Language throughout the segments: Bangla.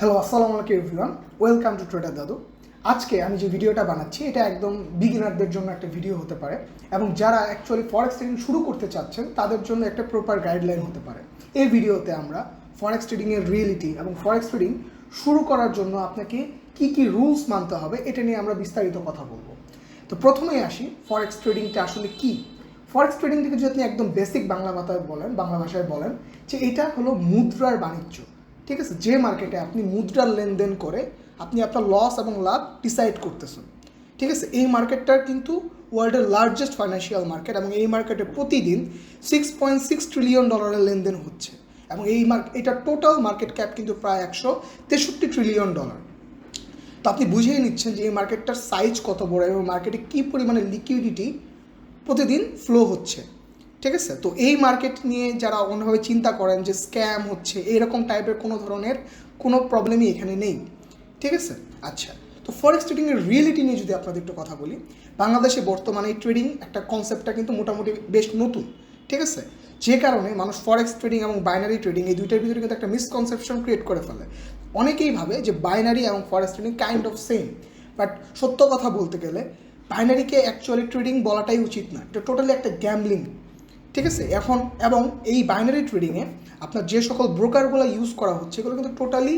হ্যালো আসসালামু আলাইকুম এভরিওয়ান ওয়েলকাম টু ট্রেডার দাদু আজকে আমি যে ভিডিওটা বানাচ্ছি, এটা একদম বিগিনারদের জন্য একটা ভিডিও হতে পারে এবং যারা অ্যাকচুয়ালি ফরেক্স ট্রেডিং শুরু করতে চাচ্ছেন, তাদের জন্য একটা প্রপার গাইডলাইন হতে পারে। এই ভিডিওতে আমরা ফরেক্স ট্রেডিংয়ের রিয়েলিটি এবং ফরেক্স ট্রেডিং শুরু করার জন্য আপনাকে কি কি রুলস মানতে হবে, এটা নিয়ে আমরা বিস্তারিত কথা বলব। তো প্রথমেই আসি ফরেক্স ট্রেডিংটা আসলে কি? ফরেক্স ট্রেডিং থেকে যদি আপনি একদম বেসিক বাংলা ভাষায় বলেন, বাংলা ভাষায় বলেন, যে এটা হলো মুদ্রার বাণিজ্য। ঠিক আছে? যে মার্কেটে আপনি মুদ্রার লেনদেন করে আপনি আপনার লস এবং লাভ ডিসাইড করতেছেন। ঠিক আছে? এই মার্কেটটার কিন্তু ওয়ার্ল্ডের লার্জেস্ট ফাইন্যান্সিয়াল মার্কেট এবং এই মার্কেটে প্রতিদিন সিক্স পয়েন্ট সিক্স ট্রিলিয়ন ডলারের লেনদেন হচ্ছে এবং এই এটা টোটাল মার্কেট ক্যাপ কিন্তু প্রায় একশো তেষট্টি ট্রিলিয়ন ডলার তো আপনি বুঝেই নিচ্ছেন যে এই মার্কেটটার সাইজ কত বড় এবং মার্কেটে কী পরিমাণে লিকুইডিটি প্রতিদিন ফ্লো হচ্ছে। ঠিক আছে? তো এই মার্কেট নিয়ে যারা অন্যভাবে চিন্তা করেন যে স্ক্যাম হচ্ছে, এরকম টাইপের কোনো ধরনের কোনো প্রবলেমই এখানে নেই। ঠিক আছে? আচ্ছা তো ফরেক্স ট্রেডিংয়ের রিয়েলিটি নিয়ে যদি আপনাদের একটু কথা বলি, বাংলাদেশে বর্তমানে ট্রেডিং একটা কনসেপ্টটা কিন্তু মোটামুটি বেশ নতুন। ঠিক আছে? যে কারণে মানুষ ফরেক্স ট্রেডিং এবং বাইনারি ট্রেডিং এই দুইটার ভিতরে কিন্তু একটা মিসকনসেপশন ক্রিয়েট করে ফেলে। অনেকেই ভাবে যে বাইনারি এবং forex trading kind of same but সত্য কথা বলতে গেলে বাইনারিকে অ্যাকচুয়ালি ট্রেডিং বলাটাই উচিত না। এটা টোটালি একটা গ্যামলিং ঠিক আছে? এখন এবং এই বাইনারি ট্রেডিংয়ে আপনার যে সকল ব্রোকারগুলো ইউজ করা হচ্ছে, এগুলো কিন্তু টোটালি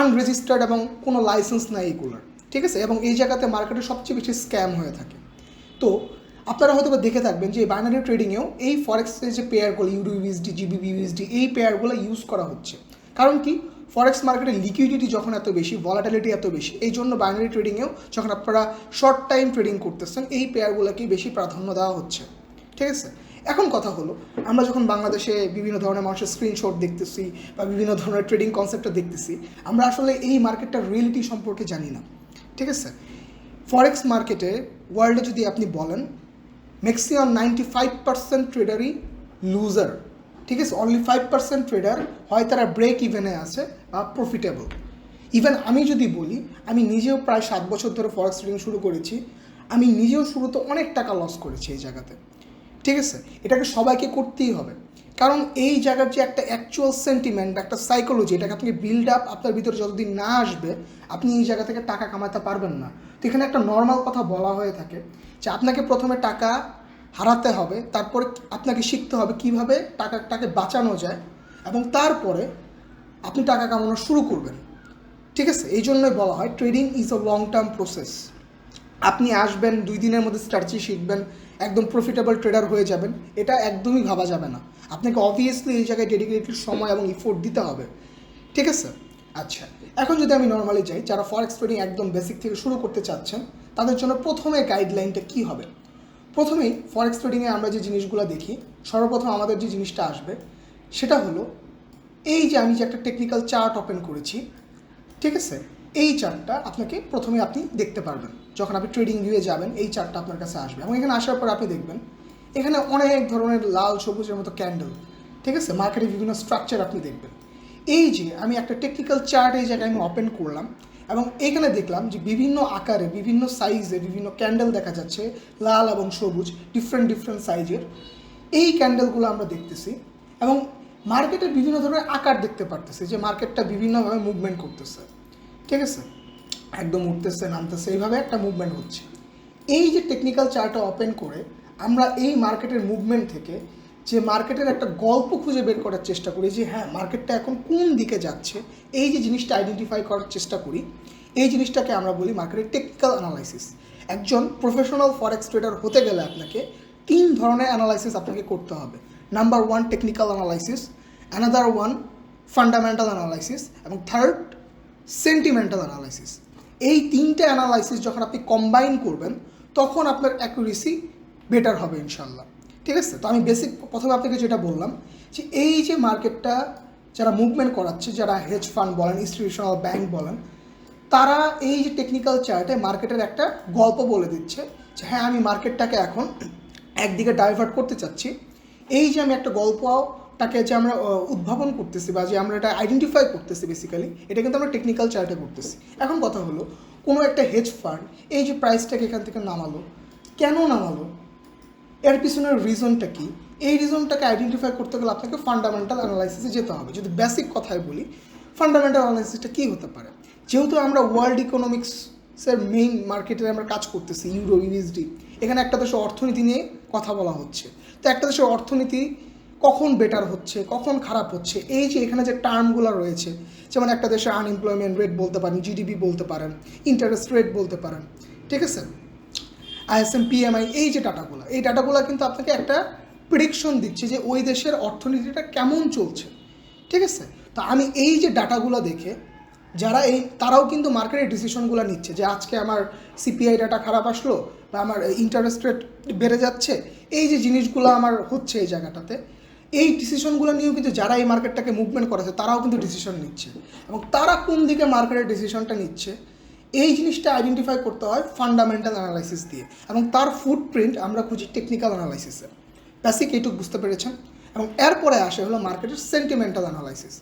আনরেজিস্টার্ড এবং কোনো লাইসেন্স নাই এগুলোর। ঠিক আছে? এবং এই জায়গাতে মার্কেটে সবচেয়ে বেশি স্ক্যাম হয়ে থাকে। তো আপনারা হয়তো দেখে থাকবেন যে বাইনারি ট্রেডিংয়েও এই ফরেক্সের যে পেয়ারগুলো ইউডিউএসডি জিবিবি ইউএসডি এই পেয়ারগুলো ইউজ করা হচ্ছে। কারণ কি? ফরেক্স মার্কেটে লিকুইডিটি যখন এত বেশি ভলাটালিটি এত বেশি, এই জন্য বাইনারি ট্রেডিংয়েও যখন আপনারা শর্ট টাইম ট্রেডিং করতেছেন, এই পেয়ারগুলোকেই বেশি প্রাধান্য দেওয়া হচ্ছে। ঠিক আছে? এখন কথা হলো, আমরা যখন বাংলাদেশে বিভিন্ন ধরনের মানুষের স্ক্রিনশট দেখতেছি বা বিভিন্ন ধরনের ট্রেডিং কনসেপ্টটা দেখতেছি, আমরা আসলে এই মার্কেটটার রিয়েলিটি সম্পর্কে জানি না, ঠিক আছে? ফরেক্স মার্কেটে ওয়ার্ল্ডে যদি আপনি বলেন ম্যাক্সিমাম নাইনটি ফাইভ পার্সেন্ট ট্রেডারই লুজার ঠিক আছে? অনলি ফাইভ পার্সেন্ট ট্রেডার হয় তারা ব্রেক ইভেনে আছে বা প্রফিটেবল ইভেন আমি যদি বলি, আমি নিজেও প্রায় সাত বছর ধরে ফরেক্স ট্রেডিং শুরু করেছি, আমি নিজেও শুরুতে অনেক টাকা লস করেছি এই জায়গাতে। ঠিক আছে? এটাকে সবাইকে করতেই হবে। কারণ এই জায়গার যে একটা অ্যাকচুয়াল সেন্টিমেন্ট বা একটা সাইকোলজি এটাকে আপনি বিল্ড আপ আপনার ভিতরে যতদিন না আসবে, আপনি এই জায়গা থেকে টাকা কামাতে পারবেন না। তো এখানে একটা নর্মাল কথা বলা হয়ে থাকে যে আপনাকে প্রথমে টাকা হারাতে হবে, তারপরে আপনাকে শিখতে হবে কীভাবে টাকাটাকে বাঁচানো যায় এবং তারপরে আপনি টাকা কামানো শুরু করবেন। ঠিক আছে? এই জন্যই বলা হয় trading is a long term process আপনি আসবেন, দুই দিনের মধ্যে স্ট্র্যাটেজি শিখবেন, একদম প্রফিটেবল ট্রেডার হয়ে যাবেন, এটা একদমই ভাবা যাবে না। আপনাকে অবভিয়াসলি এই জায়গায় ডেডিকেটেড সময় এবং ইফোর্ট দিতে হবে। ঠিক আছে? আচ্ছা এখন যদি আমি নর্মালি যাই, যারা ফরেক্স ট্রেডিং একদম বেসিক থেকে শুরু করতে চাচ্ছেন, তাদের জন্য প্রথমে গাইডলাইনটা কী হবে? প্রথমেই ফরেক্স ট্রেডিংয়ে আমরা যে জিনিসগুলো দেখি, সর্বপ্রথম আমাদের যে জিনিসটা আসবে, সেটা হলো, এই যে আমি যে একটা টেকনিক্যাল চার্ট ওপেন করেছি, ঠিক আছে? এই চার্টটা আপনাকে প্রথমে আপনি দেখতে পারবেন। যখন আপনি ট্রেডিং ভিউয়ে যাবেন, এই চার্টটা আপনার কাছে আসবে। এবং এখানে আসার পর আপনি দেখবেন, এখানে অনেক ধরনের লাল, সবুজের মতো ক্যান্ডেল ঠিক আছে? মার্কেটের বিভিন্ন স্ট্রাকচার আপনি দেখবেন। এই যে আমি একটা টেকনিক্যাল চার্ট এই জায়গায় আমি ওপেন করলাম এবং এখানে দেখলাম যে বিভিন্ন আকারে, বিভিন্ন সাইজে বিভিন্ন ক্যান্ডেল দেখা যাচ্ছে, লাল এবং সবুজ ডিফারেন্ট ডিফারেন্ট সাইজের এই ক্যান্ডেলগুলো আমরা দেখতেছি এবং মার্কেটের বিভিন্ন ধরনের আকার দেখতে পারতেছি যে মার্কেটটা বিভিন্নভাবে মুভমেন্ট করতেছে। ঠিক আছে? একদম উঠতেছে, নামতেছে, এইভাবে একটা মুভমেন্ট হচ্ছে। এই যে টেকনিক্যাল চার্টটা ওপেন করে আমরা এই মার্কেটের মুভমেন্ট থেকে যে মার্কেটের একটা গল্প খুঁজে বের করার চেষ্টা করি, যে হ্যাঁ মার্কেটটা এখন কোন দিকে যাচ্ছে, এই যে জিনিসটা আইডেন্টিফাই করার চেষ্টা করি, এই জিনিসটাকে আমরা বলি মার্কেটের টেকনিক্যাল অ্যানালাইসিস একজন প্রফেশনাল ফরেক্স ট্রেডার হতে গেলে আপনাকে তিন ধরনের অ্যানালাইসিস আপনাকে করতে হবে। Number one technical analysis another one fundamental analysis এবং থার্ড সেন্টিমেন্টাল অ্যানালাইসিস এই তিনটে অ্যানালাইসিস যখন আপনি কম্বাইন করবেন, তখন আপনার অ্যাকুরেসি বেটার হবে ইনশাল্লাহ ঠিক আছে? তো আমি বেসিক প্রথমে আপনাকে যেটা বললাম, যে এই যে মার্কেটটা যারা মুভমেন্ট করাচ্ছে, যারা হেজ ফান্ড বলেন ইনস্টিটিউশনাল ব্যাংক বলেন, তারা এই যে টেকনিক্যাল চার্টে মার্কেটের একটা গল্প বলে দিচ্ছে, যে হ্যাঁ আমি মার্কেটটাকে এখন একদিকে ডাইভার্ট করতে চাচ্ছি। এই যে আমি একটা গল্পটাকে যে আমরা উদ্ভাবন করতেছি বা যে আমরা এটা আইডেন্টিফাই করতেছি বেসিক্যালি এটা কিন্তু আমরা টেকনিক্যাল চার্টে করতেছি। এখন কথা হলো, কোনো একটা হেজ ফান্ড এই যে প্রাইসটাকে এখান থেকে নামালো, কেন নামালো? এর পিছনের রিজনটা কি? এই রিজনটাকে আইডেন্টিফাই করতে গেলে আপনাকে ফান্ডামেন্টাল অ্যানালাইসিসে যেতে হবে। যদি বেসিক কথায় বলি ফান্ডামেন্টাল অ্যানালাইসিসটা কী হতে পারে? যেহেতু আমরা ওয়ার্ল্ড ইকোনমিক্সের মেইন মার্কেটে আমরা কাজ করতেছি ইউরো ইউএসডি এখানে একটা দেশের অর্থনীতি নিয়ে কথা বলা হচ্ছে। তো একটা দেশের অর্থনীতি কখন বেটার হচ্ছে, কখন খারাপ হচ্ছে, এই যে এখানে যে টার্মগুলো রয়েছে, যেমন একটা দেশের আনএমপ্লয়মেন্ট রেট বলতে পারেন জিডিপি বলতে পারেন ইন্টারেস্ট রেট বলতে পারেন, ঠিক আছে? আইএসএম পিএমআই এই যে ডাটাগুলো এই ডাটাগুলো কিন্তু আপনাকে একটা প্রিডিকশন দিচ্ছে যে ওই দেশের অর্থনীতিটা কেমন চলছে, ঠিক আছে? তো আমি এই যে ডাটাগুলো দেখে, যারা এই, তারাও কিন্তু মার্কেটের ডিসিশনগুলো নিচ্ছে যে আজকে আমার সিপিআই ডাটা খারাপ আসলো বা আমার ইন্টারেস্ট রেট বেড়ে যাচ্ছে, এই যে জিনিসগুলো আমার হচ্ছে এই জায়গাটাতে এই ডিসিশনগুলো নিয়েও কিন্তু যারা এই মার্কেটটাকে মুভমেন্ট করেছে, তারাও কিন্তু ডিসিশন নিচ্ছে। এবং তারা কোন দিকে মার্কেটের ডিসিশনটা নিচ্ছে, এই জিনিসটা আইডেন্টিফাই করতে হয় ফান্ডামেন্টাল অ্যানালাইসিস দিয়ে। এবং তার ফুটপ্রিন্ট আমরা খুঁজি টেকনিক্যাল অ্যানালাইসিসে বেসিক এইটুকু বুঝতে পেরেছেন? এবং এরপরে আসে হলো মার্কেটের সেন্টিমেন্টাল অ্যানালাইসিস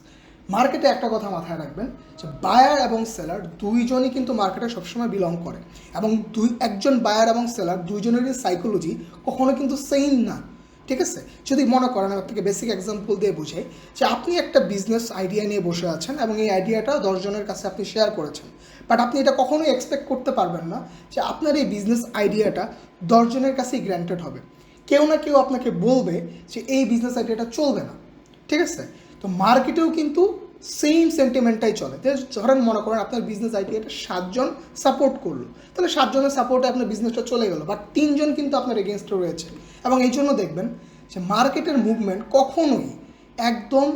মার্কেটে একটা কথা মাথায় রাখবেন, যে বায়ার এবং সেলার দুইজনই কিন্তু মার্কেটে সবসময় বিলং করে। এবং দুই, একজন বায়ার এবং সেলার দুইজনেরই সাইকোলজি কখনো কিন্তু সেম না। ঠিক আছে? যদি মনে করেন, আমি আপনাকে বেসিক এক্সাম্পল দিয়ে বুঝাই যে আপনি একটা বিজনেস আইডিয়া নিয়ে বসে আছেন এবং এই আইডিয়াটা দশজনের কাছে আপনি শেয়ার করেছেন। বাট আপনি এটা কখনোই এক্সপেক্ট করতে পারবেন না যে আপনার এই বিজনেস আইডিয়াটা দশজনের কাছেই গ্র্যান্টেড হবে। কেউ না কেউ আপনাকে বলবে যে এই বিজনেস আইডিয়াটা চলবে না। ঠিক আছে? তো মার্কেটেও কিন্তু সেম সেন্টিমেন্টটাই চলে। ধরেন মনে করেন আপনার বিজনেস আইডিয়াটা সাতজন সাপোর্ট করল। তাহলে সাতজনের সাপোর্টে আপনার বিজনেসটা চলে গেলো বাট তিনজন কিন্তু আপনার এগেনস্টে রয়েছে। এবং এই জন্য দেখবেন যে মার্কেটের মুভমেন্ট কখনোই একদম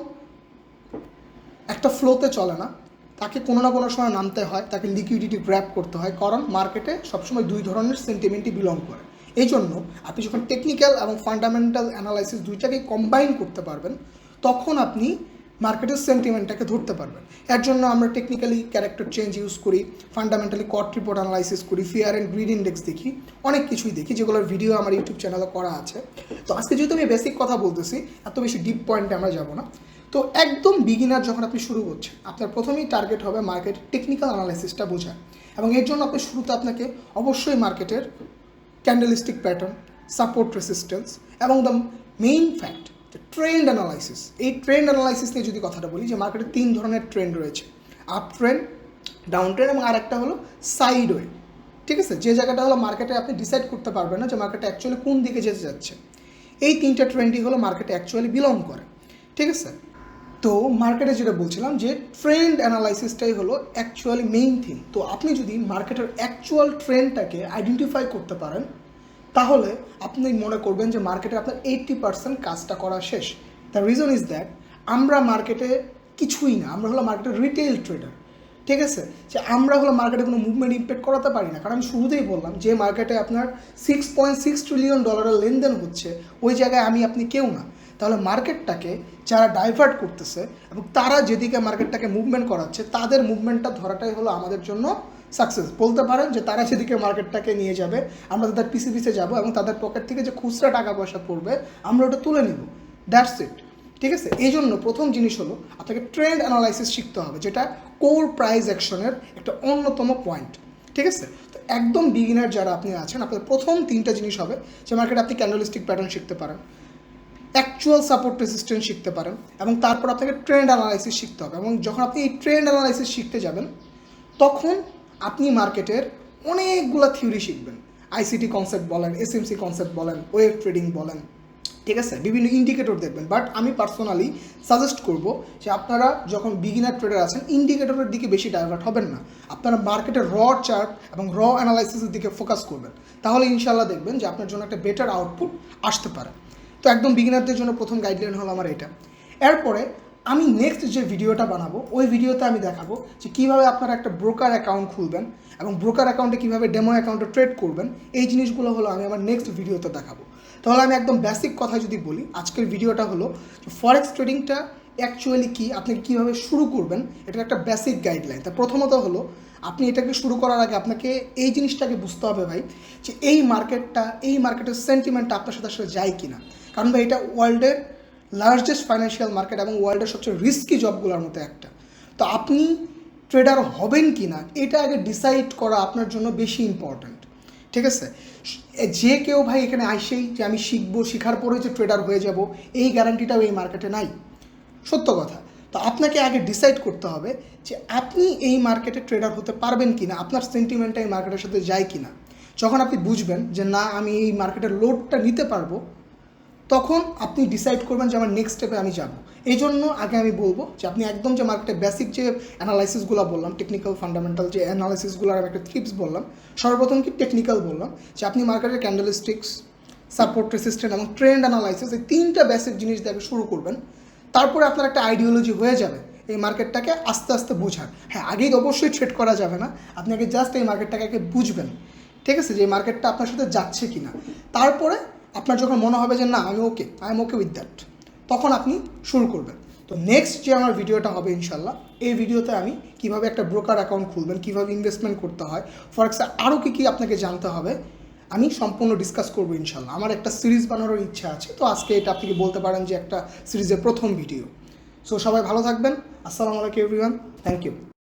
একটা ফ্লোতে চলে না। তাকে কোনো না কোনো সময় নামতে হয়, তাকে লিকুইডিটি গ্র্যাপ করতে হয়, কারণ মার্কেটে সবসময় দুই ধরনের সেন্টিমেন্টই বিলং করে। এই জন্য আপনি যখন টেকনিক্যাল এবং ফান্ডামেন্টাল অ্যানালাইসিস দুইটাকে কম্বাইন করতে পারবেন, তখন আপনি মার্কেটের সেন্টিমেন্টটাকে ধরতে পারবেন। এর জন্য আমরা টেকনিক্যালি ক্যারেক্টার চেঞ্জ ইউজ করি ফান্ডামেন্টালি কট রিপোর্ট অ্যানালাইসিস করি ফিয়ার অ্যান্ড গ্রিড ইন্ডেক্স দেখি, অনেক কিছুই দেখি যেগুলোর ভিডিও আমার ইউটিউব চ্যানেলে করা আছে। তো আজকে যেহেতু আমি বেসিক কথা বলতেছি, এত বেশি ডিপ পয়েন্টে আমরা যাব না। তো একদম বিগিনার যখন আপনি শুরু করছেন, আপনার প্রথমেই টার্গেট হবে মার্কেট টেকনিক্যাল অ্যানালাইসিসটা বোঝা এবং এর জন্য আপনি শুরুতে আপনাকে অবশ্যই মার্কেটের ক্যান্ডেলিস্টিক প্যাটার্ন সাপোর্ট রেসিস্টেন্স এবং the main fact trend analysis এই ট্রেন্ড অ্যানালাইসিস নিয়ে যদি কথাটা বলি, যে মার্কেটে তিন ধরনের ট্রেন্ড রয়েছে। আপ ট্রেন্ড ডাউন ট্রেন্ড এবং আরেকটা হলো সাইড ওয়ে ঠিক আছে? যে জায়গাটা হলো মার্কেটে আপনি ডিসাইড করতে পারবেন না যে মার্কেটে অ্যাকচুয়ালি কোন দিকে যেতে যাচ্ছে। এই তিনটা ট্রেন্ডই হলো মার্কেটে অ্যাকচুয়ালি বিলং করে। ঠিক আছে? তো মার্কেটে যেটা বলছিলাম, যে ট্রেন্ড অ্যানালাইসিসটাই হলো অ্যাকচুয়ালি মেইন থিং তো আপনি যদি মার্কেটের অ্যাকচুয়াল ট্রেন্ডটাকে আইডেন্টিফাই করতে পারেন তাহলে আপনি মনে করবেন যে মার্কেটে আপনার এইট্টি পার্সেন্ট কাজটা করা শেষ। দ্য রিজন ইজ দ্যাট আমরা মার্কেটে কিছুই না, আমরা হলো মার্কেটের রিটেল ট্রেডার ঠিক আছে? যে আমরা হলো মার্কেটে কোনো মুভমেন্ট ইম্প্যাক্ট করাতে পারি না। কারণ আমি শুরুতেই বললাম যে মার্কেটে আপনার সিক্স পয়েন্ট সিক্স ট্রিলিয়ন ডলারের লেনদেন হচ্ছে, ওই জায়গায় আমি, আপনি কেউ না। তাহলে মার্কেটটাকে যারা ডাইভার্ট করতেছে এবং তারা যেদিকে মার্কেটটাকে মুভমেন্ট করাচ্ছে, তাদের মুভমেন্টটা ধরাটাই হলো আমাদের জন্য সাকসেস বলতে পারেন যে তারা যেদিকে মার্কেটটাকে নিয়ে যাবে, আমরা তাদের পিসি পিসে যাব এবং তাদের পকেট থেকে যে খুচরা টাকা পয়সা পড়বে, আমরা ওটা তুলে নিব। দ্যাটস ইট ঠিক আছে? এই জন্য প্রথম জিনিস হলো, আপনাকে ট্রেন্ড অ্যানালাইসিস শিখতে হবে, যেটা কোর প্রাইস অ্যাকশনের একটা অন্যতম পয়েন্ট ঠিক আছে? তো একদম বিগিনার যারা আপনি আছেন আপনার প্রথম তিনটা জিনিস হবে যে মার্কেটে আপনি ক্যান্ডেলিস্টিক প্যাটার্ন শিখতে পারেন। অ্যাকচুয়াল সাপোর্ট রেসিস্টেন্স শিখতে পারেন এবং তারপর আপনাকে ট্রেন্ড অ্যানালাইসিস শিখতে হবে এবং যখন আপনি এই ট্রেন্ড অ্যানালাইসিস শিখতে যাবেন, তখন আপনি মার্কেটের অনেকগুলো থিওরি শিখবেন। আইসিটি কনসেপ্ট বলেন এস এসএমসি কনসেপ্ট বলেন, ওয়েব ট্রেডিং বলেন, ঠিক আছে? বিভিন্ন ইন্ডিকেটর দেখবেন। বাট আমি পার্সোনালি সাজেস্ট করব যে আপনারা যখন বিগিনার ট্রেডার আছেন ইন্ডিকেটরের দিকে বেশি ডাইভার্ট হবেন না। আপনারা মার্কেটের র চার্ট এবং র অ্যানালাইসিসের দিকে ফোকাস করবেন। তাহলে ইনশাল্লাহ দেখবেন যে আপনার জন্য একটা বেটার আউটপুট আসতে পারে। তো একদম বিগিনারদের জন্য প্রথম গাইডলাইন হলো আমার এটা। এরপরে আমি নেক্সট যে ভিডিওটা বানাবো, ওই ভিডিওতে আমি দেখাবো যে কীভাবে আপনারা একটা ব্রোকার অ্যাকাউন্ট খুলবেন এবং ব্রোকার অ্যাকাউন্টে কীভাবে ডেমো অ্যাকাউন্টে ট্রেড করবেন, এই জিনিসগুলো হলো আমি আমার নেক্সট ভিডিওতে দেখাবো। তাহলে আমি একদম বেসিক কথা যদি বলি, আজকের ভিডিওটা হলো ফরেক্স ট্রেডিংটা অ্যাকচুয়ালি কি, আপনি কীভাবে শুরু করবেন এটা একটা বেসিক গাইডলাইন তা প্রথমত হলো, আপনি এটাকে শুরু করার আগে আপনাকে এই জিনিসটাকে বুঝতে হবে ভাই, যে এই মার্কেটটা এই মার্কেটের সেন্টিমেন্টটা আপনার সাথে আসলে যায় কি না কারণ ভাই এটা ওয়ার্ল্ডের লার্জেস্ট ফাইন্যান্সিয়াল মার্কেট এবং ওয়ার্ল্ডের সবচেয়ে রিস্কি জবগুলোর মধ্যে একটা। তো আপনি ট্রেডার হবেন কি না এটা আগে ডিসাইড করা আপনার জন্য বেশি ইম্পর্ট্যান্ট ঠিক আছে? যে কেউ ভাই এখানে আসেই যে আমি শিখব, শেখার পরে যে ট্রেডার হয়ে যাব, এই গ্যারান্টিটাও এই মার্কেটে নাই। সত্য কথা। তো আপনাকে আগে ডিসাইড করতে হবে যে আপনি এই মার্কেটে ট্রেডার হতে পারবেন কি না আপনার সেন্টিমেন্টটা এই মার্কেটের সাথে যায় কি না যখন আপনি বুঝবেন যে না, আমি এই মার্কেটের লোডটা নিতে পারব তখন আপনি ডিসাইড করবেন যে আমার নেক্সট স্টেপে আমি যাব। এই জন্য আগে আমি বলব যে আপনি একদম যে মার্কেটে বেসিক যে অ্যানালাইসিসগুলো বললাম টেকনিক্যাল ফান্ডামেন্টাল যে অ্যানালাইসিসগুলোর আমি একটা টিপস বললাম, সর্বপ্রথম কি টেকনিক্যাল বললাম, যে আপনি মার্কেটের ক্যান্ডেলস্টিক্স সাপোর্ট রেসিস্ট্যান্ট এবং ট্রেন্ড অ্যানালাইসিস এই তিনটা বেসিক জিনিস আগে শুরু করবেন। তারপরে আপনার একটা আইডিওলজি হয়ে যাবে এই মার্কেটটাকে আস্তে আস্তে বোঝার। হ্যাঁ আগেই অবশ্যই ট্রেড করা যাবে না। আপনি আগে জাস্ট এই মার্কেটটাকে বুঝবেন। ঠিক আছে? যে মার্কেটটা আপনার সাথে যাচ্ছে কি না তারপরে আপনার যখন মনে হবে যে না, আমি okay I am okay with that তখন আপনি শুরু করবেন। তো নেক্সট যে আমার ভিডিওটা হবে ইনশাল্লাহ এই ভিডিওতে আমি কীভাবে একটা ব্রোকার অ্যাকাউন্ট খুলবেন, কীভাবে ইনভেস্টমেন্ট করতে হয় ফর ফরেক্সে আরও কী কী আপনাকে জানতে হবে, আমি সম্পূর্ণ ডিসকাস করব ইনশাল্লাহ আমার একটা সিরিজ বানানোর ইচ্ছা আছে, তো আজকে এটা আপনি বলতে পারেন যে একটা সিরিজের প্রথম ভিডিও সো সবাই ভালো থাকবেন, আসসালামু আলাইকুম এভরিওয়ান থ্যাংক ইউ